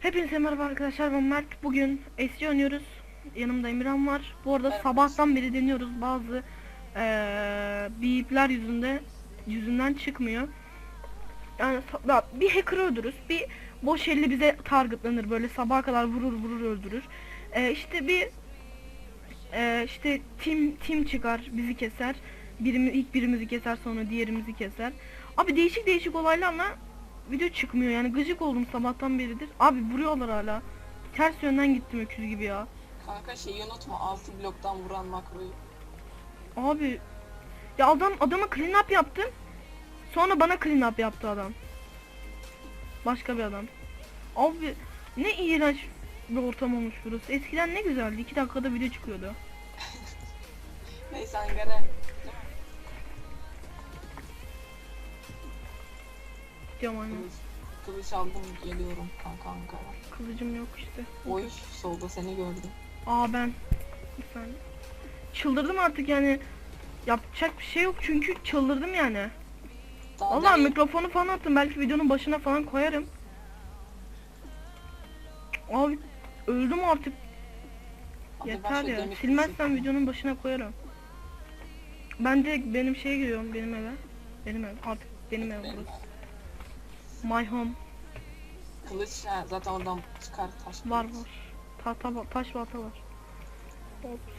Hepinize merhaba arkadaşlar ben Mert. Bugün SC oynuyoruz. Yanımda Emirhan var. Bu arada sabahtan beri deniyoruz bazı eee bipler yüzünde yüzünden çıkmıyor. Yani bir hacker öldürürüz. Bir boş elli bize targetlanır böyle sabaha kadar vurur vurur öldürür. Eee işte bir eee işte tim tim çıkar bizi keser. Birimi ilk birimizi keser sonra diğerimizi keser. Abi değişik değişik olaylarla video çıkmıyor yani gıcık oldum sabahtan beridir. Abi vuruyorlar hala. Ters yönden gittim öküz gibi ya. Kanka şeyi unutma 6 bloktan vuran makroyu. Abi ya adam adama clean up yaptım. Sonra bana clean up yaptı adam. Başka bir adam. Abi ne iğrenç bir ortam olmuş burası. Eskiden ne güzeldi. 2 dakikada video çıkıyordu. Neyse Ankara. Değil mi? Diyorum aynen. Kılıç, kılıç aldım geliyorum kanka Ankara. Kılıcım yok işte. Oy solda seni gördüm. Aa ben. Saniye. Çıldırdım artık yani. Yapacak bir şey yok çünkü çıldırdım yani. Valla mikrofonu falan attım. Belki videonun başına falan koyarım. Abi öldüm artık. Ben Yeter ya. kılıcı- videonun başına koyarım. Ben de benim şeye giriyorum benim eve. Benim ev artık benim ev burası. My home Kılıç ha, zaten oradan çıkar taş. var var. Tahta var, taş balta var.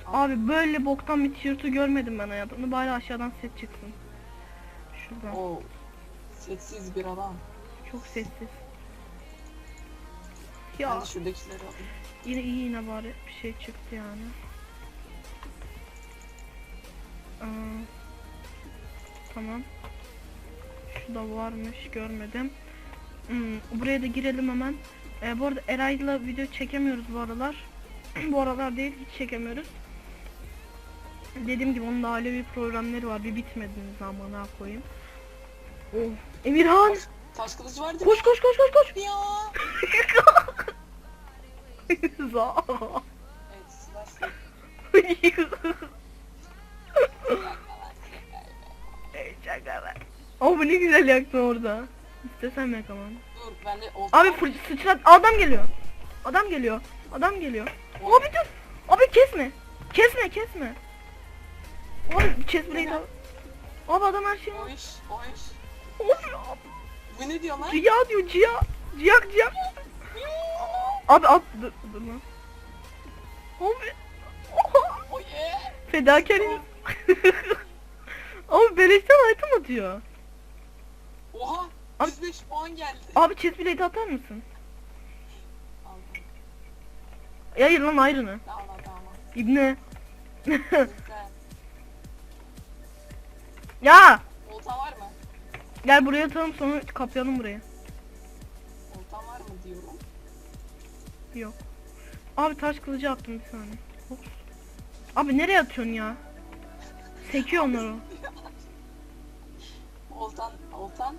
Abi böyle boktan bir tiyatro görmedim ben hayatımda. Bari aşağıdan set çıksın. Şuradan. Oo. Setsiz bir adam. Çok sessiz. Ben Ya de şuradakileri alayım. yine iyi yine bari bir şey çıktı yani. Aa, tamam. Şu da varmış görmedim. Hmm, buraya da girelim hemen. Ee, bu arada Eray'la video çekemiyoruz bu aralar. bu aralar değil hiç çekemiyoruz. Dediğim gibi onun da ailevi programları var. Bir bitmediğiniz zaman ne koyayım. Oh. Emirhan! Taş kılıç var değil Koş koş koş koş koş! ya? Za. Çakalar. Ama bu ne güzel yaktın orada. İstesem yakamam. Dur ben de Abi fır sıçrat adam geliyor. Adam geliyor. Adam geliyor. Abi dur. Abi kesme. Kesme kesme. Abi kes burayı da. Abi adam her şeyi. O iş, o iş. Abi abi. Bu ne diyor lan? Ciya diyor ciya. Ciyak ciyak. Abi at dur, dur lan. Abi. O ye. Fedakar in- Abi beleşten item atıyor. Oha. Abi- 105 puan geldi. Abi chest plate atar mısın? Aldım. Ya hayır lan ayrını. Tamam tamam. İbne. Güzel. ya Olta var mı? gel buraya atalım sonra kapayalım burayı. Yok. Abi taş kılıcı attım bir saniye. Ops. Abi nereye atıyorsun ya? Sekiyor onları. Oltan, oltan.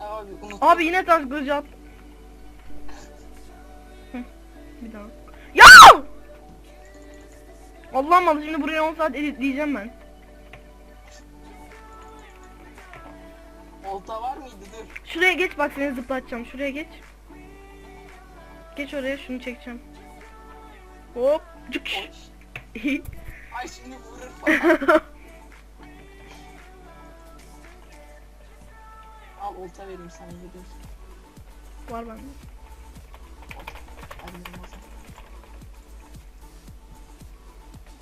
Abi unuttum. Abi yine taş kılıcı at. Bir daha. Ya! Allah'ım Allah şimdi buraya 10 saat editleyeceğim ben. Olta var mıydı dur. Şuraya geç bak seni zıplatacağım. Şuraya geç. Geç oraya şunu çekeceğim. Hop. Cık. Ay şimdi vurur falan. Al olta vereyim sana yedim. Var bende.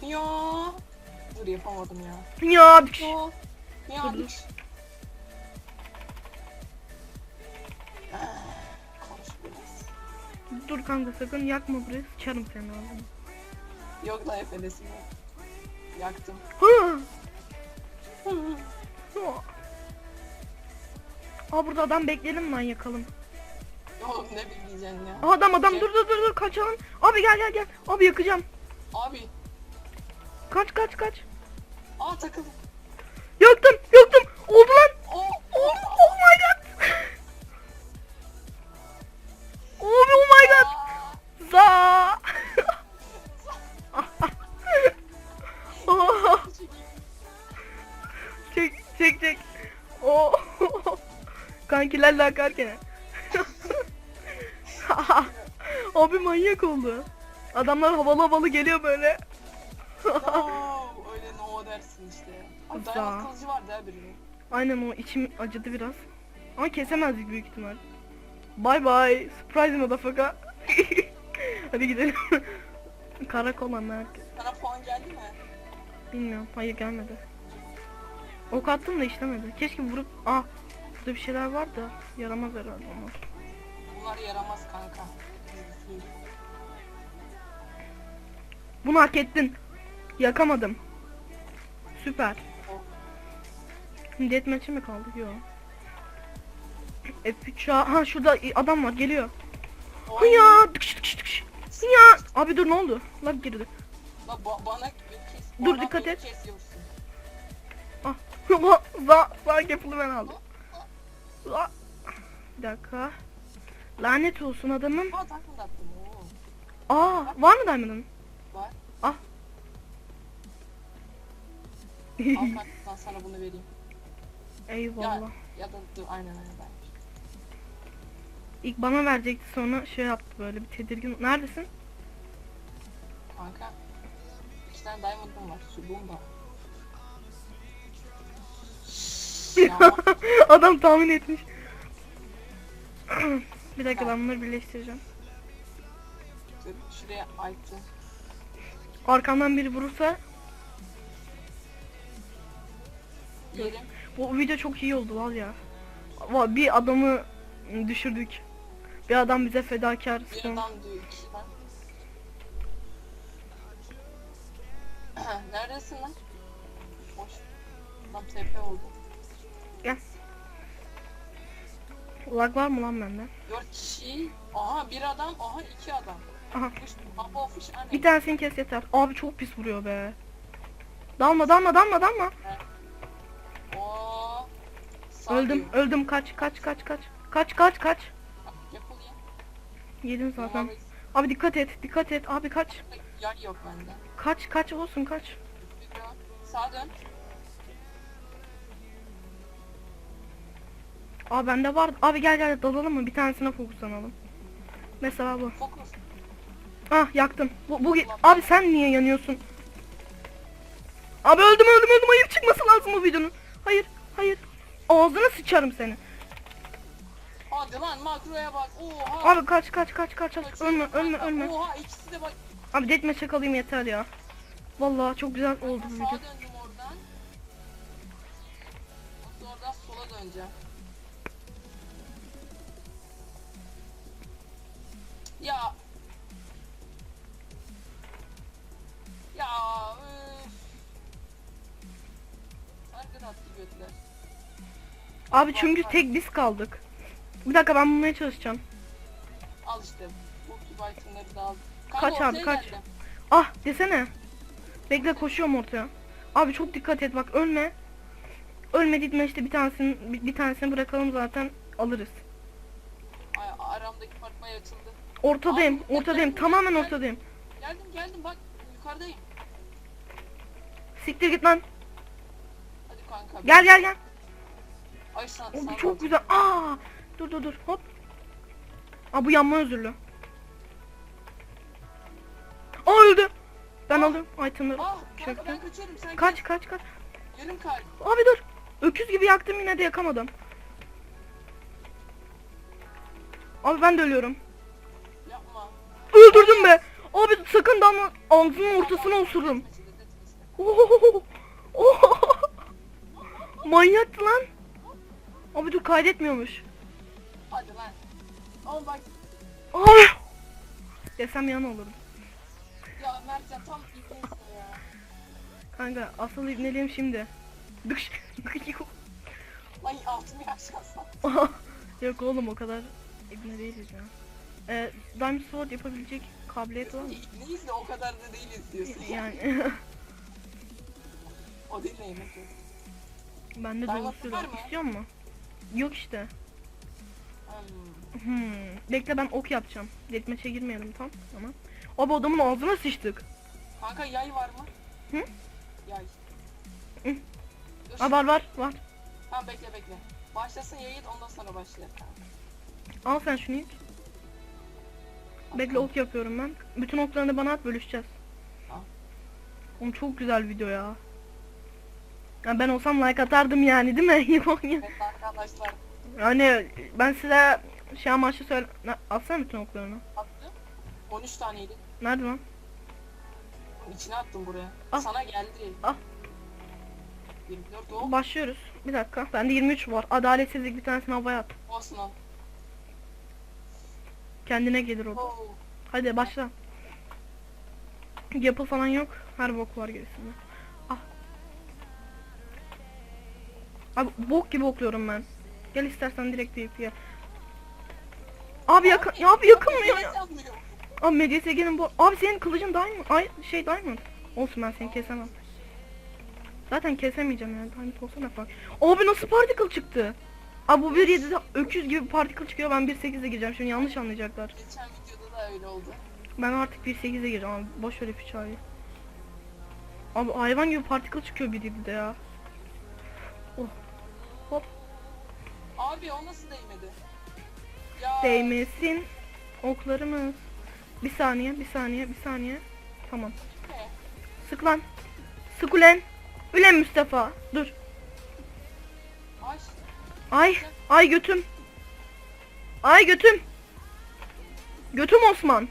Ya. Dur yapamadım ya. Ya. Ya. Ya. Dur kanka sakın yakma burayı. Sıçarım senin ağzına. Yok lan efendim. Yaktım. Aa burada adam bekleyelim lan yakalım. Oğlum ne bileyeceksin ya. Aa, adam adam dur dur dur dur kaçalım. Abi gel gel gel. Abi yakacağım. Abi. Kaç kaç kaç. Aa takıldım. Yaktım yaktım. Oldu lan. kankilerle akarken. Abi manyak oldu. Adamlar havalı havalı geliyor böyle. Öyle no dersin işte. Abi Uza. dayanmak kılıcı vardı ya birinin. Aynen o içim acıdı biraz. Ama kesemezdik büyük ihtimal. Bye bye. Surprise motherfucker. Hadi gidelim. Karakola merkez. Sana puan geldi mi? Bilmiyorum. Hayır gelmedi. Ok attım da işlemedi. Keşke vurup... Ah. Burada bir şeyler var da. Yaramaz herhalde ama. Bunlar yaramaz kanka. Bunu hak Yakamadım. Süper. Deathmatch'e mi kaldık? Yok. F3 ya. Ha şurada adam var geliyor. Oy. Ya tıkış tıkış tıkış. Ya. Abi dur ne oldu? Lan girdi. La ba- bana kes. Dur, dikkat et. kesiyorsun. Ah. za za yapılı ben aldım. Za. Bir dakika. Lanet olsun adamın. Attım. Oo. Aa var mı Diamond'ın? Var. Ah. Al kanka ben sana bunu vereyim. Eyvallah. Ya da dur aynen aynen ben. İlk bana verecekti sonra şey yaptı böyle bir tedirgin. Neredesin? Kanka. İki tane diamond'ım var. Suluğum da var. Adam tahmin etmiş. bir dakika ben bunları birleştireceğim. şuraya item. Arkamdan biri vurursa Yerim. bu video çok iyi oldu var ya. Va- Bir adamı düşürdük. Bir adam bize fedakar. Bir son- adam diyor iki ben. Neredesin lan? Boş. Adam TP oldu. Gel. Lag var mı lan bende? Dört kişi. Aha bir adam. Aha iki adam. Aha. Fış, baba fış anne. Bir tanesini kes yeter. Abi çok pis vuruyor be. Dalma dalma dalma dalma. Oo. Sağ Öldüm diyor. öldüm kaç kaç kaç kaç. Kaç kaç kaç. Yedim zaten. Abi dikkat et dikkat et abi kaç. Yer yok bende. Kaç kaç olsun kaç. Sağa dön. Abi bende var. Abi gel gel dalalım mı? Bir tanesine fokuslanalım. Mesela bu. Fokus. Ah yaktım. Bu, bu abi sen niye yanıyorsun? Abi öldüm öldüm öldüm. Hayır çıkması lazım bu videonun. Hayır hayır. Ağzına sıçarım seni. Hadi lan makroya bak. Oha. Abi kaç kaç kaç kaç kaç. Ölme ölme ölme. Oha ikisi de bak. Abi deathmatch'e kalayım yeter ya. Vallahi çok güzel oldu bu sağa video. döndüm oradan. Oradan sola döneceğim. Ya. Ya. Üf. Target attı götler. Abi çünkü tek biz kaldık. Bir dakika ben bulmaya çalışacağım. Al işte. İtemleri de aldım. Kaç ortaya abi, kaç? geldim. Ah desene. Bekle koşuyorum ortaya. Abi çok dikkat et bak ölme. Ölme gitme işte bir tanesini bir, bir tanesini bırakalım zaten alırız. Ay, aramdaki fark bayağı açıldı. Ortadayım, Abi, ortadayım, bekle, tamamen bekle. ortadayım. Geldim geldim bak yukarıdayım. Siktir git lan. Hadi kanka. Gel gel gel. Ay sen, O, sen bu çok güzel. Aa! Dur dur dur. Hop. Aa bu yanma özürlü. Aa öldü. Ben alıyorum itemleri. Ah kanka ben kaçıyorum sen Kaç kaç kaç. Yarım kalp. Abi dur. Öküz gibi yaktım yine de yakamadım. Abi ben de ölüyorum. Öldürdüm be. Abi sakın damla ağzının ortasına kaçırdı. Ohohoho. Ohohoho. Manyaktı lan. Abi dur kaydetmiyormuş. Hadi lan. Oğlum bak Abi. Desem yan olurdu. ya Mertcan tam ibnesin ya. Kanka asıl ibneliğim şimdi. Dış. Lan altımı yaşasan. Yok oğlum o kadar ibne değiliz ya. Ee, Diamond Sword yapabilecek kabiliyet var mı? İbneyiz de o kadar da değiliz diyorsun. Yani O değil ne yemek yok. bende dolusu var? İstiyor mu? Yok işte. Hmm. Hmm. Bekle ben ok yapacağım. Deathmatch'e girmeyelim tam ama. Abi adamın ağzına sıçtık. Kanka yay var mı? Hı? Yay. Hı. Dur. Aa var var var. Tamam bekle bekle. Başlasın yayın ondan sonra başlayalım. Al sen şunu ilk. Bekle ok yapıyorum ben. Bütün oklarını bana at bölüşeceğiz. Tamam. Oğlum çok güzel video ya. Ya ben olsam like atardım yani değil mi? Evet arkadaşlar Yani ben size şey amaçlı söyle... Atsana bütün oklarını. attım. 13 taneydi. Nerede lan? İçine attım buraya. Al. Sana geldi. Al. 24 o. Başlıyoruz. Bir dakika. Bende 23 var. Adaletsizlik bir tanesini havaya at. Olsun al. Kendine gelir o da. Hadi başla. Yapı falan yok. Her bok var gerisinde. Ah. Abi bok gibi okluyorum ben. Gel istersen direkt deyip ya. Abi yakın, ya abi yakınmıyor ya. Yanmıyor. Abi MCSG'nin bu... Abi senin kılıcın diamond. Ay şey diamond. Olsun ben seni kesemem. Zaten kesemeyeceğim yani. Diamond olsa ne fark. Abi nasıl particle çıktı? Abi bu 1.7'de öküz gibi particle çıkıyor. Ben 1.8'e gireceğim. Şimdi yanlış anlayacaklar. Geçen videoda da öyle oldu. Ben artık 1.8'e gireceğim abi. Boş ver piçayı. Abi hayvan gibi particle çıkıyor 1.7'de ya. Abi o nasıl değmedi? Ya. Değmesin oklarımız. Bir saniye, bir saniye, bir saniye. Tamam. Ne? Sık lan. Sık ulen. Ulen Mustafa. Dur. Ay. Ay, götüm. Ay götüm. Götüm Osman.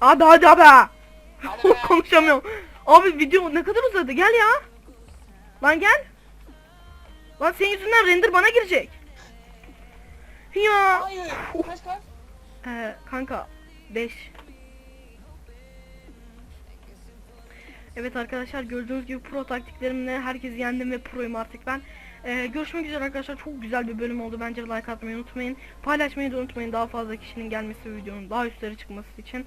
Abi hadi abi. Konuşamıyorum. Abi video ne kadar uzadı gel ya. Lan gel. Lan senin yüzünden render bana girecek. Ya. Hayır. Kaç kaç? Ee, kanka 5. Evet arkadaşlar gördüğünüz gibi pro taktiklerimle herkesi yendim ve proyum artık ben. Ee, görüşmek üzere arkadaşlar çok güzel bir bölüm oldu bence like atmayı unutmayın. Paylaşmayı da unutmayın daha fazla kişinin gelmesi videonun daha üstleri çıkması için.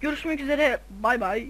Görüşmek üzere bay bay.